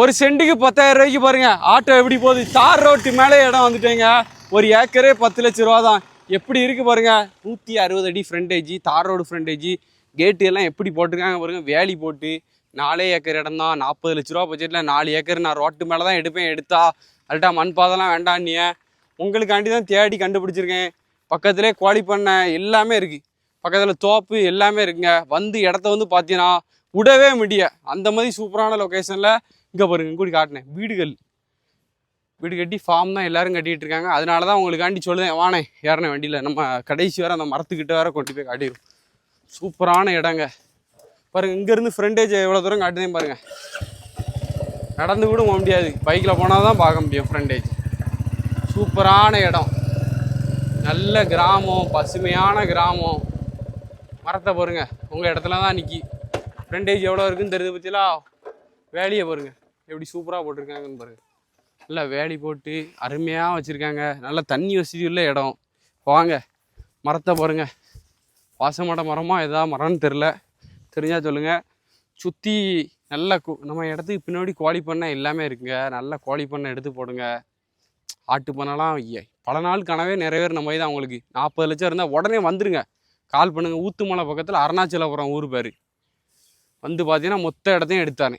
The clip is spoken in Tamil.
ஒரு செண்டுக்கு பத்தாயிரம் ரூபாய்க்கு பாருங்க. ஆட்டோ எப்படி போகுது? தார் ரோட்டு மேலே இடம் வந்துட்டேங்க. ஒரு ஏக்கரே பத்து லட்ச ரூபா தான் எப்படி இருக்கு பாருங்க? நூற்றி அறுபது அடி ஃப்ரண்டேஜ் தார் ரோடு ஃப்ரண்டேஜ் கேட்டு எல்லாம் எப்படி போட்டிருக்காங்க பாருங்க? வேலி போட்டு நாலே ஏக்கர் இடம் தான் நாற்பது லட்ச ரூபா பட்ஜெட்டில் நாலு ஏக்கர் நான் ரோட்டு மேலே தான் எடுப்பேன். எடுத்தா அல்ட்டா மண் பாதெல்லாம் வேண்டாம் நீ உங்களுக்காண்டி தான் தேடி கண்டுபிடிச்சிருக்கேன். பக்கத்துலேயே கோழி பண்ணை எல்லாமே இருக்குது பக்கத்தில் தோப்பு எல்லாமே இருக்குங்க. வந்து இடத்த வந்து பார்த்தீங்கன்னா விடவே முடிய. அந்த மாதிரி சூப்பரான லொக்கேஷனில் இங்கே பாருங்க கூடி காட்டினேன். வீடுகள். வீடு கட்டி ஃபார்ம் தான் எல்லாரும் கட்டிகிட்டு இருக்காங்க. அதனால தான் உங்களுக்காண்டி சொல்லுதேன் வானே ஏறின வண்டியில். நம்ம கடைசி வர அந்த மரத்துக்கிட்ட வர கொண்டு போய் காட்டிடும் சூப்பரான இடங்க. பாருங்க இங்கேருந்து ஃப்ரண்டேஜ் எவ்வளோ தூரம் காட்டுதேன் பாருங்கள் நடந்து கூட போக முடியாது. பைக்கில் போனால் தான் பார்க்க முடியும் ஃப்ரண்டேஜ் சூப்பரான இடம். நல்ல கிராமம் பசுமையான கிராமம். மரத்தை பாருங்க உங்கள் இடத்துல தான் நிற்கி ஃப்ரண்டேஜ் எவ்வளோ இருக்குன்னு தெரிஞ்சு பற்றிலாம் வேலையை பாருங்கள் எப்படி சூப்பராக போட்டிருக்காங்கன்னு பாருங்க நல்லா வேலி போட்டு அருமையாக வச்சுருக்காங்க. நல்ல தண்ணி வசதி உள்ள இடம். வாங்க மரத்தை பாருங்க. வாசமட மரமா எதா மரம்னு தெரில தெரிஞ்சால் சொல்லுங்கள் சுற்றி நல்ல கு- நம்ம இடத்துக்கு பின்னாடி கோழி பண்ணை எல்லாமே இருக்குங்க. நல்ல கோழி பண்ணை எடுத்து போடுங்க. ஆட்டு பண்ணலாம் பல நாள் கனவே நிறைவேறின மாதிரி தான் அவங்களுக்கு நாற்பது லட்சம் இருந்தால் உடனே வந்துடுங்க கால் பண்ணுங்க. ஊத்துமலை பக்கத்தில் அருணாச்சலபுரம் ஊர் பேர். வந்து பார்த்தீங்கன்னா மொத்த இடத்தையும் எடுத்தானே.